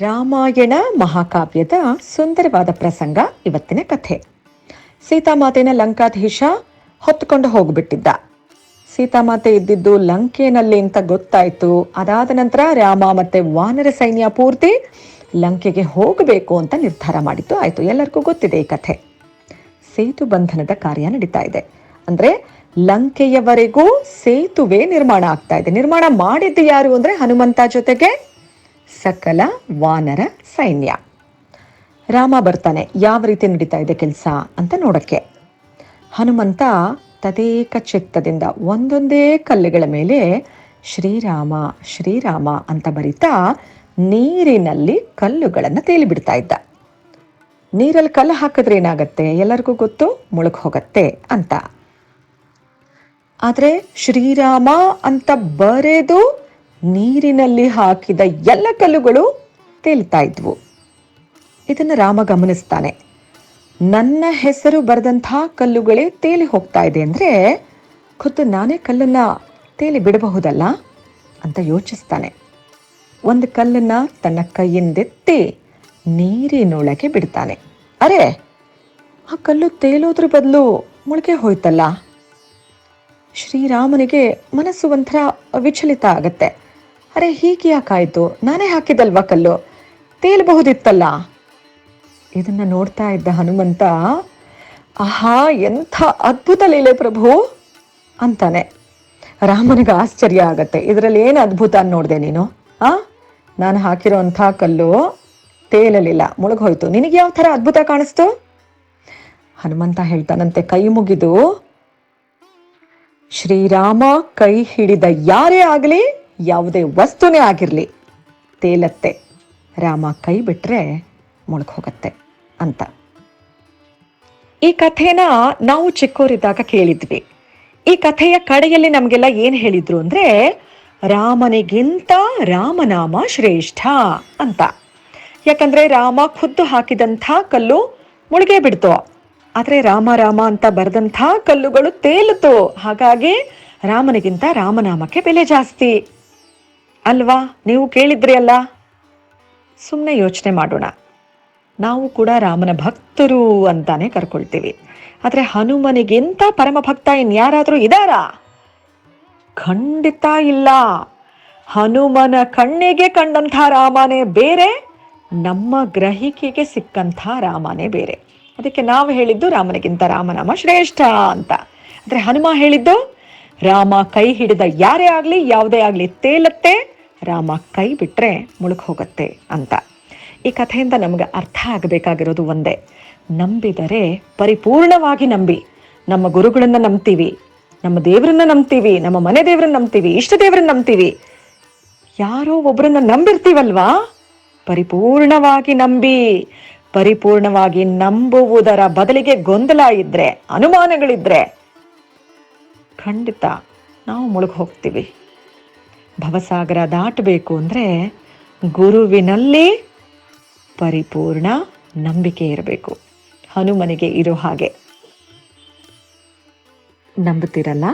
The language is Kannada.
ರಾಮಾಯಣ ಮಹಾಕಾವ್ಯದ ಸುಂದರವಾದ ಪ್ರಸಂಗ ಇವತ್ತಿನ ಕಥೆ. ಸೀತಾಮಾತೆನ ಲಂಕಾಧೀಶ ಹೊತ್ತುಕೊಂಡು ಹೋಗ್ಬಿಟ್ಟಿದ್ದ. ಸೀತಾಮಾತೆ ಇದ್ದಿದ್ದು ಲಂಕೆನಲ್ಲಿ ಅಂತ ಗೊತ್ತಾಯ್ತು. ಅದಾದ ನಂತರ ರಾಮ ಮತ್ತೆ ವಾನರ ಸೈನ್ಯ ಪೂರ್ತಿ ಲಂಕೆಗೆ ಹೋಗಬೇಕು ಅಂತ ನಿರ್ಧಾರ ಮಾಡಿದ್ದು ಆಯ್ತು. ಎಲ್ಲರಿಗೂ ಗೊತ್ತಿದೆ ಈ ಕಥೆ. ಸೇತು ಬಂಧನದ ಕಾರ್ಯ ನಡೀತಾ ಇದೆ. ಅಂದ್ರೆ ಲಂಕೆಯವರೆಗೂ ಸೇತುವೆ ನಿರ್ಮಾಣ ಆಗ್ತಾ ಇದೆ. ನಿರ್ಮಾಣ ಮಾಡಿದ್ದು ಯಾರು ಅಂದ್ರೆ ಹನುಮಂತ ಜೊತೆಗೆ ಸಕಲ ವಾನರ ಸೈನ್ಯ. ರಾಮ ಬರ್ತಾನೆ. ಯಾವ ರೀತಿ ನಡೀತಾ ಇದೆ ಕೆಲಸ ಅಂತ ನೋಡಕ್ಕೆ. ಹನುಮಂತ ತದೇಕ ಚಿತ್ತದಿಂದ ಒಂದೊಂದೇ ಕಲ್ಲುಗಳ ಮೇಲೆ ಶ್ರೀರಾಮ ಶ್ರೀರಾಮ ಅಂತ ಬರಿತಾ ನೀರಿನಲ್ಲಿ ಕಲ್ಲುಗಳನ್ನು ತೇಲಿ ಬಿಡ್ತಾ ಇದ್ದ. ನೀರಲ್ಲಿ ಕಲ್ಲು ಹಾಕಿದ್ರೆ ಏನಾಗತ್ತೆ? ಎಲ್ಲರಿಗೂ ಗೊತ್ತು? ಮುಳುಗ್ ಹೋಗತ್ತೆ ಅಂತ. ಆದರೆ ಶ್ರೀರಾಮ ಅಂತ ಬರೆದು ನೀರಿನಲ್ಲಿ ಹಾಕಿದ ಎಲ್ಲ ಕಲ್ಲುಗಳು ತೇಲ್ತಾ ಇದ್ವು. ಇದನ್ನು ರಾಮ ಗಮನಿಸ್ತಾನೆ. ನನ್ನ ಹೆಸರು ಬರೆದಂತಹ ಕಲ್ಲುಗಳೇ ತೇಲಿ ಹೋಗ್ತಾ ಇದೆ ಅಂದರೆ ಖುದ್ದು ನಾನೇ ಕಲ್ಲನ್ನ ತೇಲಿ ಬಿಡಬಹುದಲ್ಲ ಅಂತ ಯೋಚಿಸ್ತಾನೆ. ಒಂದು ಕಲ್ಲನ್ನ ತನ್ನ ಕೈಯಿಂದೆತ್ತಿ ನೀರಿನೊಳಗೆ ಬಿಡ್ತಾನೆ. ಅರೆ, ಆ ಕಲ್ಲು ತೇಲೋದ್ರ ಬದಲು ಮುಳುಗೆ ಹೋಯ್ತಲ್ಲ? ಶ್ರೀರಾಮನಿಗೆ ಮನಸ್ಸು ಒಂಥರ ವಿಚಲಿತ ಆಗತ್ತೆ. ಅರೆ ಹೀಗೆ ಯಾಕಾಯ್ತು? ನಾನೇ ಹಾಕಿದಲ್ವಾ ಕಲ್ಲು? ತೇಲಬಹುದಿತ್ತಲ್ಲ? ಇದನ್ನ ನೋಡ್ತಾ ಇದ್ದ ಹನುಮಂತ, ಆಹಾ, ಎಂಥ ಅದ್ಭುತ ಲೀಲೆ ಪ್ರಭು! ಅಂತಾನೆ. ರಾಮನಿಗೆ ಆಶ್ಚರ್ಯ ಆಗತ್ತೆ. ಇದರಲ್ಲಿ ಏನು ಅದ್ಭುತ ನೋಡಿದೆ ನೀನು? ಆ? ನಾನು ಹಾಕಿರೋಂಥ ಕಲ್ಲು ತೇಲಲಿಲ್ಲ. ಮುಳುಗೋಯ್ತು ನಿನಗೆ ಯಾವ ಥರ ಅದ್ಭುತ ಕಾಣಿಸ್ತು? ಹನುಮಂತ ಹೇಳ್ತಾನಂತೆ, ಕೈ ಮುಗಿದು ಶ್ರೀರಾಮ ಕೈ ಹಿಡಿದ ಯಾರೇ ಆಗಲಿ ಯಾವುದೇ ವಸ್ತುನೇ ಆಗಿರಲಿ, ತೇಲತ್ತೆ. ರಾಮ ಕೈ ಬಿಟ್ಟರೆ ಮುಳುಗೋಗತ್ತೆ ಅಂತ. ಈ ಕಥೆನ ನಾವು ಚಿಕ್ಕೋರಿದ್ದಾಗ ಕೇಳಿದ್ವಿ. ಈ ಕಥೆಯ ಕಡೆಯಲ್ಲಿ ನಮಗೆಲ್ಲ ಏನು ಹೇಳಿದ್ರು ಅಂದರೆ, ರಾಮನಿಗಿಂತ ರಾಮನಾಮ ಶ್ರೇಷ್ಠ ಅಂತ. ಯಾಕಂದರೆ ರಾಮ ಖುದ್ದು ಹಾಕಿದಂಥ ಕಲ್ಲು ಮುಳುಗೇ ಬಿಡ್ತು. ಆದರೆ ರಾಮ ರಾಮ ಅಂತ ಬರೆದಂಥ ಕಲ್ಲುಗಳು ತೇಲಿತು ಹಾಗಾಗಿ ರಾಮನಿಗಿಂತ ರಾಮನಾಮಕ್ಕೆ ಬೆಲೆ ಜಾಸ್ತಿ. ಅಲ್ವಾ? ನೀವು ಕೇಳಿದ್ರಿ ಅಲ್ಲ? ಸುಮ್ಮನೆ ಯೋಚನೆ ಮಾಡೋಣ. ನಾವು ಕೂಡ ರಾಮನ ಭಕ್ತರು ಅಂತಾನೆ ಕರ್ಕೊಳ್ತೀವಿ. ಆದರೆ ಹನುಮನಿಗಿಂತ ಪರಮ ಭಕ್ತ ಇನ್ಯಾರಾದರೂ ಇದ್ದಾರಾ ಖಂಡಿತ ಇಲ್ಲ. ಹನುಮನ ಕಣ್ಣಿಗೆ ಕಂಡಂಥ ರಾಮನೇ ಬೇರೆ, ನಮ್ಮ ಗ್ರಹಿಕೆಗೆ ಸಿಕ್ಕಂಥ ರಾಮನೇ ಬೇರೆ. ಅದಕ್ಕೆ ನಾವು ಹೇಳಿದ್ದು ರಾಮನಿಗಿಂತ ರಾಮನಾಮ ಶ್ರೇಷ್ಠ ಅಂತ. ಅಂದರೆ ಹನುಮ ಹೇಳಿದ್ದು, ರಾಮ ಕೈ ಹಿಡಿದ ಯಾರೇ ಆಗಲಿ, ಯಾವುದೇ ಆಗಲಿ ತೇಲತ್ತೆ. ರಾಮ ಕೈ ಬಿಟ್ಟರೆ ಮುಳುಗ್ ಹೋಗುತ್ತೆ ಅಂತ. ಈ ಕಥೆಯಿಂದ ನಮಗೆ ಅರ್ಥ ಆಗಬೇಕಾಗಿರೋದು ಒಂದೇ. ನಂಬಿದರೆ ಪರಿಪೂರ್ಣವಾಗಿ ನಂಬಿ. ನಮ್ಮ ಗುರುಗಳನ್ನ ನಂಬ್ತೀವಿ, ನಮ್ಮ ದೇವರನ್ನ ನಂಬ್ತೀವಿ, ನಮ್ಮ ಮನೆ ದೇವರನ್ನ ನಂಬ್ತೀವಿ, ಇಷ್ಟ ದೇವರನ್ನ ನಂಬ್ತೀವಿ. ಯಾರೋ ಒಬ್ಬರನ್ನ ನಂಬಿರ್ತೀವಲ್ವಾ? ಪರಿಪೂರ್ಣವಾಗಿ ನಂಬಿ. ಪರಿಪೂರ್ಣವಾಗಿ ನಂಬುವುದರ ಬದಲಿಗೆ ಗೊಂದಲ ಇದ್ರೆ, ಅನುಮಾನಗಳಿದ್ರೆ ಖಂಡಿತ ನಾವು ಮುಳುಗಿ ಹೋಗ್ತೀವಿ. ಭವಸಾಗರ ದಾಟಬೇಕು ಅಂದರೆ ಗುರುವಿನಲ್ಲಿ ಪರಿಪೂರ್ಣ ನಂಬಿಕೆ ಇರಬೇಕು. ಹನುಮನಿಗೆ ಇರೋ ಹಾಗೆ. ನಂಬುತ್ತೀರಲ್ಲ?